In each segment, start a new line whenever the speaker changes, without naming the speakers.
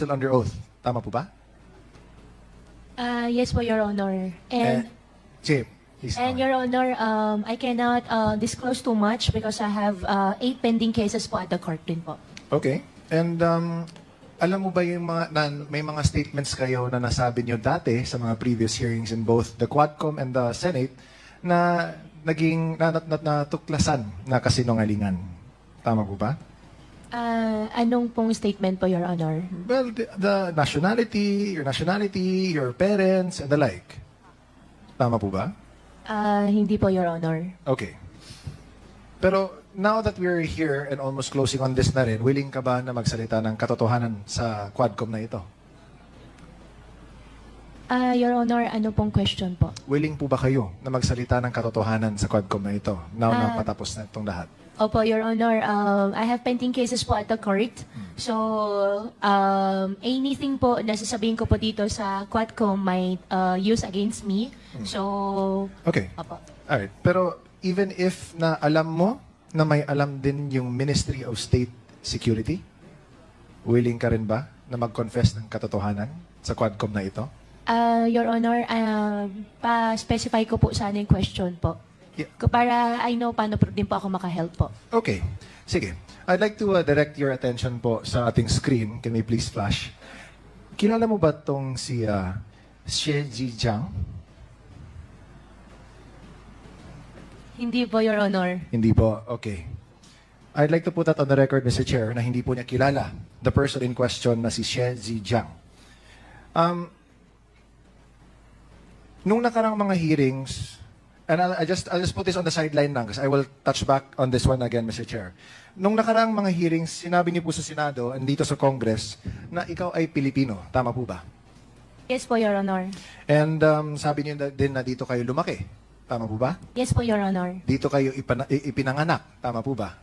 still under oath. Tama po ba?
Uh, yes po, Your Honor.
Eh,
And,
sige, please.
and. Your Honor, um, I cannot uh, disclose too much because I have uh, eight pending cases po at the court din po.
Okay. And um, alam mo ba yung mga, na, may mga statements kayo na nasabi nyo dati sa mga previous hearings in both the Quadcom and the Senate na naging na, na, na, natuklasan na kasinungalingan. Tama po ba?
Uh, anong pong statement po, Your Honor?
Well, the, the nationality, your nationality, your parents, and the like. Tama po ba?
Uh, hindi po, Your Honor.
Okay. Pero now that we're here and almost closing on this na rin, willing ka ba na magsalita ng katotohanan sa Quadcom na ito?
Uh, Your Honor, ano pong question po?
Willing po ba kayo na magsalita ng katotohanan sa Quadcom na ito now na
Ah.
patapos na itong lahat?
Opo, Your Honor, um, I have pending cases po at the court. So, um, anything po na sasabihin ko po dito sa Quadcom might uh, use against me. So,
Okay.
opo.
Alright. Pero even if na alam mo na may alam din yung Ministry of State Security, willing ka rin ba na mag-confess ng katotohanan sa Quadcom na ito?
Uh, Your Honor, uh, pa-specify ko po sana yung question po.
Yeah.
Para I know paano din po ako makahelp po.
Okay. Sige. I'd like to uh, direct your attention po sa ating screen. Can we please flash? Kilala mo ba tong si uh, Xie Jijiang?
Hindi po, Your Honor.
Hindi po. Okay. I'd like to put that on the record, Mr. Chair, na hindi po niya kilala the person in question na si Xie Zijiang. Um, nung nakarang mga hearings, and I'll, I just, I'll just put this on the sideline lang because I will touch back on this one again, Mr. Chair. Nung nakarang mga hearings, sinabi niyo po sa Senado and dito sa Congress na ikaw ay Pilipino. Tama po ba?
Yes po, Your Honor.
And um, sabi niyo na- din na dito kayo lumaki. Tama po ba?
Yes po, Your Honor.
Dito kayo ipana- i- ipinanganak. Tama po ba?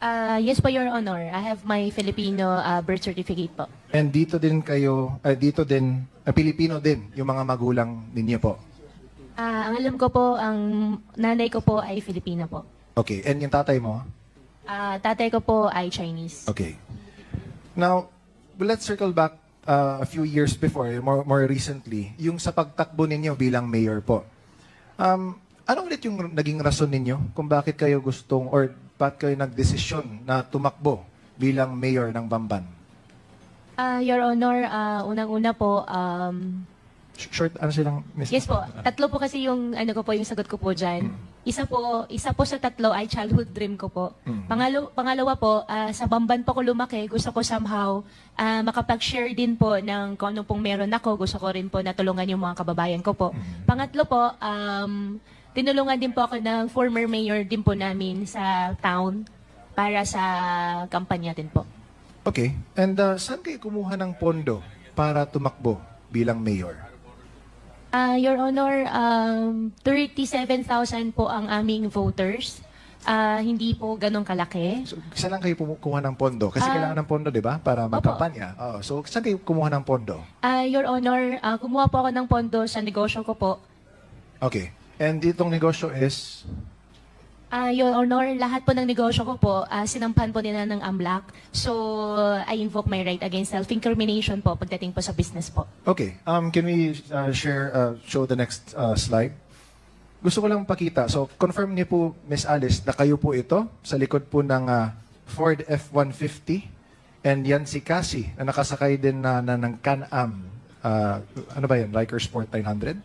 Uh, yes po, Your Honor. I have my Filipino uh, birth certificate po.
And dito din kayo, eh, dito din, eh, Pilipino din, yung mga magulang ninyo po.
Ah, ang alam ko po, ang nanay ko po ay Filipina po.
Okay, and yung tatay mo?
Ah, tatay ko po ay Chinese.
Okay. Now, let's circle back uh, a few years before, more, more recently, yung sa pagtakbo ninyo bilang mayor po. Um, ano ulit yung naging rason ninyo kung bakit kayo gustong or bakit kayo nagdesisyon na tumakbo bilang mayor ng Bamban?
Ah, Your Honor, ah, unang-una po, um,
Short, ano silang? Miss?
yes po, tatlo po kasi yung ano ko po, yung sagot ko po dyan. Isa po, isa po sa tatlo ay childhood dream ko po.
Mm.
Pangalo, pangalawa po, ah, sa Bamban po ko lumaki, gusto ko somehow ah, makapag-share din po ng kung ano pong meron ako. Gusto ko rin po natulungan yung mga kababayan ko po. Pangatlo po, um, tinulungan din po ako ng former mayor din po namin sa town para sa kampanya din po.
Okay. And uh, saan kayo kumuha ng pondo para tumakbo bilang mayor?
Ah, Your Honor, um, 37,000 po ang aming voters. Ah, hindi po ganong kalaki.
So, saan lang kayo kumuha ng pondo? Kasi
Ah.
kailangan ng pondo, di ba? Para magkampanya. Oh, so, saan kayo kumuha ng pondo?
Ah, Your Honor, ah, kumuha po ako ng pondo sa negosyo ko po.
Okay. And ditong negosyo is...
Ah, Your Honor, lahat po ng negosyo ko po, ah, sinampan po nila ng AMLAC. So, I invoke my right against self-incrimination po pagdating po sa business po.
Okay. Um, can we uh, share, uh, show the next uh, slide? Gusto ko lang pakita. So, confirm niyo po, Miss Alice, na kayo po ito sa likod po ng uh, Ford F-150. And yan si Cassie, na nakasakay din na, na ng Can-Am. Uh, ano ba yan? Riker Sport 900?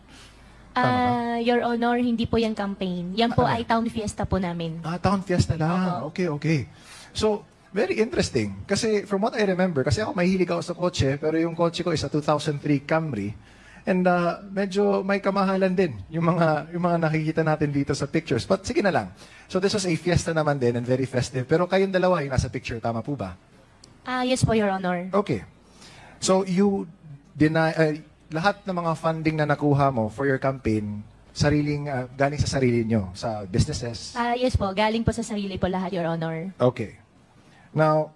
Ah, Your Honor, hindi po yan campaign. Yan po
Ano?
ay town fiesta po namin.
Ah, Town Fiesta lang. Okay, okay. So, very interesting. Kasi from what I remember, kasi ako mahilig ako sa kotse, pero yung kotse ko is a 2003 Camry. And uh, medyo may kamahalan din yung mga yung mga nakikita natin dito sa pictures. But sige na lang. So this was a fiesta naman din and very festive. Pero kayong dalawa yung nasa picture, tama po ba?
Ah, yes po, Your Honor.
Okay. So you deny uh, lahat ng mga funding na nakuha mo for your campaign, sariling uh, galing sa sarili nyo, sa businesses,
Ah, yes po, galing po sa sarili po lahat, Your Honor.
Okay. Now,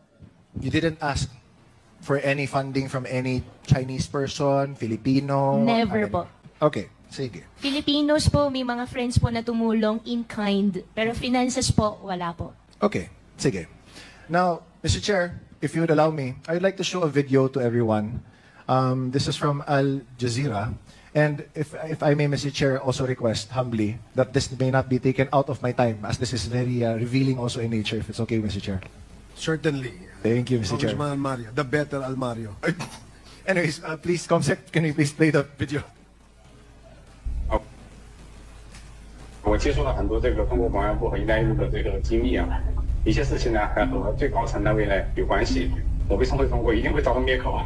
you didn't ask for any funding from any Chinese person, Filipino?
Never po.
Okay, sige.
Filipinos po, may mga friends po na tumulong in kind. Pero finances po, wala po.
Okay, sige. Now, Mr. Chair, if you would allow me, I'd like to show a video to everyone. Um, this is from Al Jazeera. And if, if I may, Mr. Chair, also request humbly that this may not be taken out of my time as this is very uh, revealing also in nature, if it's okay, Mr. Chair.
Certainly.
Thank you, Mr. Chair.
Congressman Mario, the better Almario.
Anyways, uh, please, Comsec, can you please play the video?
好，我接触了很多这个中国公安部和“一带一路”的这个机密啊，一些事情呢还和最高层单位呢有关系。我被送回中国，一定会遭到灭口啊！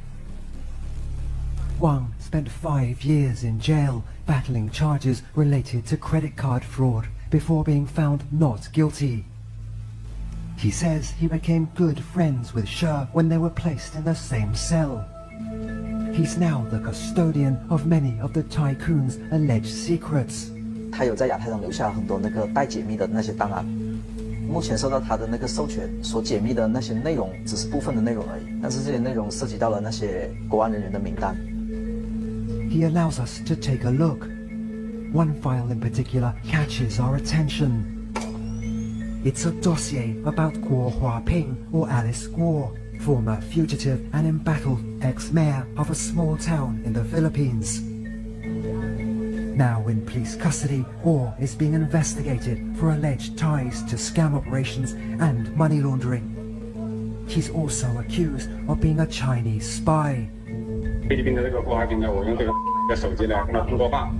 Wang spent five years in jail battling charges related to credit card fraud before being found not guilty. He says he became good friends with Sher when they were placed in the same cell. He's now the custodian of many of the tycoon's alleged secrets.
他有在亚太上留下很多那个待解密的那些档案，目前受到他的那个授权所解密的那些内容只是部分的内容而已，但是这些内容涉及到了那些国安人员的名单。
He allows us to take a look. One file in particular catches our attention. It's a dossier about Guo Huaping or Alice Guo, former fugitive and embattled ex-mayor of a small town in the Philippines. Now in police custody, Guo is being investigated for alleged ties to scam operations and money laundering. He's also accused of being a Chinese spy.
菲律宾的这个郭海平呢，我用这个的手机呢跟他通过话，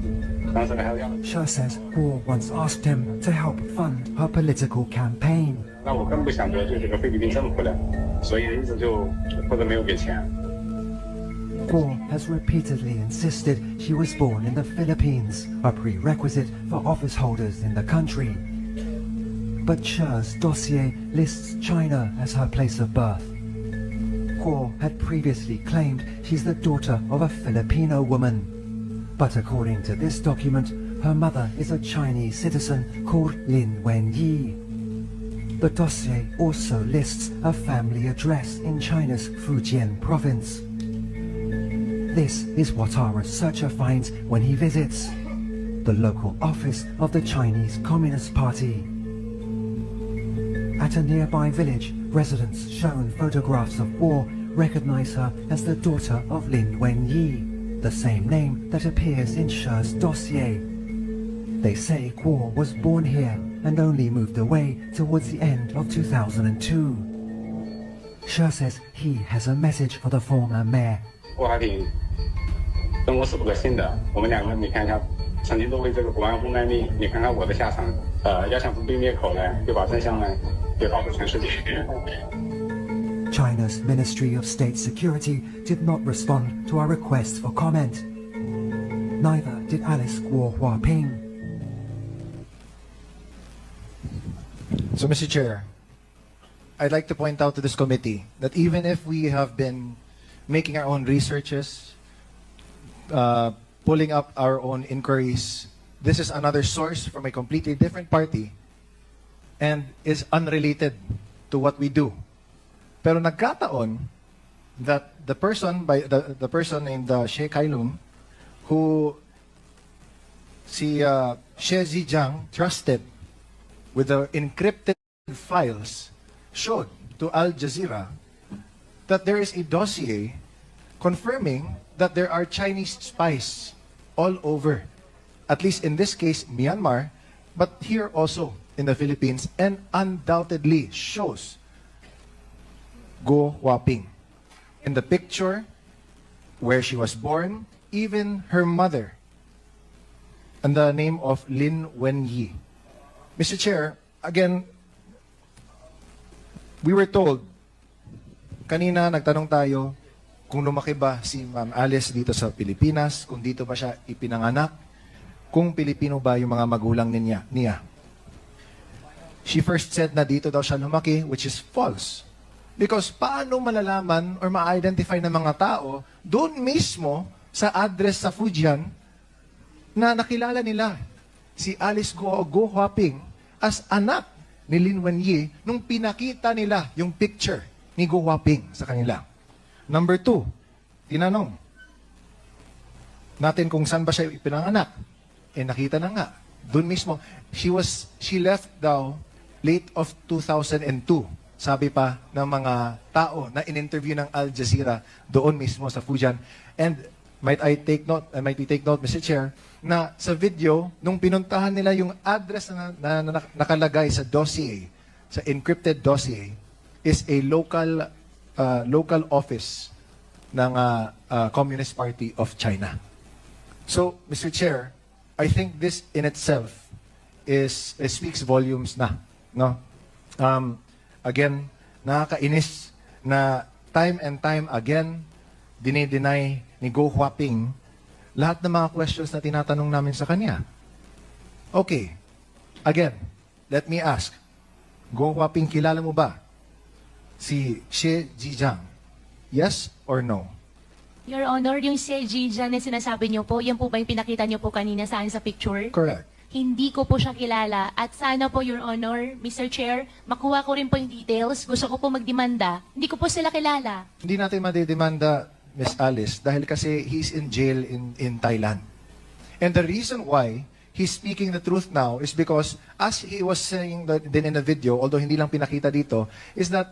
当时呢还要
Sher says Guo once asked him to help fund her political campaign.
那我更不想得罪这个菲律宾政府了，所以一直就或者没有给钱。
Guo has repeatedly insisted she was born in the Philippines, a prerequisite for office holders in the country. But Sher's dossier lists China as her place of birth. Guo had previously claimed she's the daughter of a Filipino woman. But according to this document, her mother is a Chinese citizen called Lin Wenyi. The dossier also lists a family address in China's Fujian province. This is what our researcher finds when he visits the local office of the Chinese Communist Party. At a nearby village, residents shown photographs of Guo recognize her as the daughter of Lin Wenyi, the same name that appears in Sher's dossier. They say Guo was born here and only moved away towards the end of 2002. Sher says he has a message for the former mayor.
郭海平跟我是不可信的，我们两个你看一下，曾经都为这个国安部卖命，你看看我的下场，呃，要想不被灭口呢，就把真相呢给告诉全世界。
China's Ministry of State Security did not respond to our request for comment. Neither did Alice Guo Huaping.
So, Mr. Chair, I'd like to point out to this committee that even if we have been making our own researches, uh, pulling up our own inquiries, this is another source from a completely different party and is unrelated to what we do. Pero nagkataon that the person by the, the person named uh, She Kailum who si uh, She Zijiang trusted with the encrypted files showed to Al Jazeera that there is a dossier confirming that there are Chinese spies all over, at least in this case, Myanmar, but here also in the Philippines, and undoubtedly shows Go Huaping. In the picture, where she was born, even her mother, and the name of Lin Wenyi. Mr. Chair, again, we were told, kanina nagtanong tayo kung lumaki ba si Ma'am Alice dito sa Pilipinas, kung dito ba siya ipinanganak, kung Pilipino ba yung mga magulang niya. niya. She first said na dito daw siya lumaki, which is false. Because paano malalaman or ma-identify ng mga tao doon mismo sa address sa Fujian na nakilala nila si Alice Go, Go Huaping as anak ni Lin Wenyi nung pinakita nila yung picture ni Go Huaping sa kanila. Number two, tinanong natin kung saan ba siya ipinanganak. Eh nakita na nga. Doon mismo, she was she left daw late of 2002. Sabi pa ng mga tao na in-interview ng Al Jazeera doon mismo sa Fujian. And might I take note, uh, might we take note, Mr. Chair, na sa video, nung pinuntahan nila yung address na, na, na nakalagay sa dossier, sa encrypted dossier, is a local uh, local office ng uh, uh, Communist Party of China. So, Mr. Chair, I think this in itself is, it speaks volumes na, no? Um, again, nakakainis na time and time again, dinideny ni Go Huaping lahat ng mga questions na tinatanong namin sa kanya. Okay, again, let me ask, Go Huaping, kilala mo ba si Xie Jijiang? Yes or no?
Your Honor, yung si Jijan na sinasabi niyo po, yan po ba yung pinakita niyo po kanina saan sa picture?
Correct.
Hindi ko po siya kilala. At sana po, Your Honor, Mr. Chair, makuha ko rin po yung details. Gusto ko po magdemanda. Hindi ko po sila kilala.
Hindi natin madidemanda, Miss Alice, dahil kasi he's in jail in, in Thailand. And the reason why he's speaking the truth now is because, as he was saying that din in the video, although hindi lang pinakita dito, is that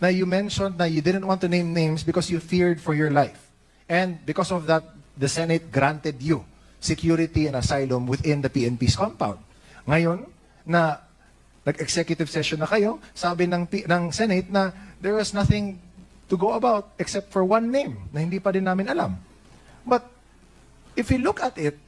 na you mentioned na you didn't want to name names because you feared for your life. And because of that, the Senate granted you security and asylum within the PNP's compound. Ngayon, na nag-executive session na kayo, sabi ng, P- ng Senate na there was nothing to go about except for one name na hindi pa din namin alam. But if we look at it,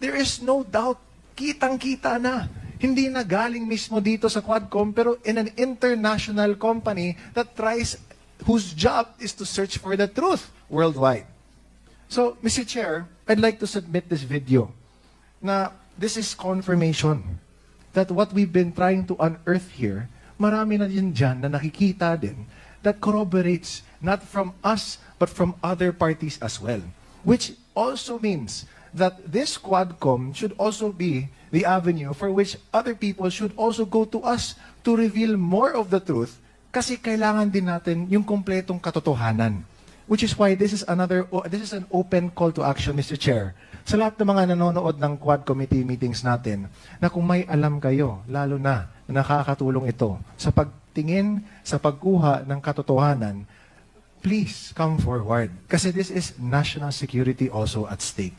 there is no doubt, kitang-kita na. Hindi na galing mismo dito sa Quadcom, pero in an international company that tries, whose job is to search for the truth worldwide. So, Mr. Chair, I'd like to submit this video na this is confirmation that what we've been trying to unearth here, marami na din dyan na nakikita din that corroborates not from us but from other parties as well. Which also means that this Quadcom should also be the avenue for which other people should also go to us to reveal more of the truth kasi kailangan din natin yung kompletong katotohanan. Which is why this is another, this is an open call to action, Mr. Chair. Sa lahat ng mga nanonood ng Quad Committee meetings natin, na kung may alam kayo, lalo na na nakakatulong ito sa pagtingin, sa pagkuha ng katotohanan, please come forward. Kasi this is national security also at stake.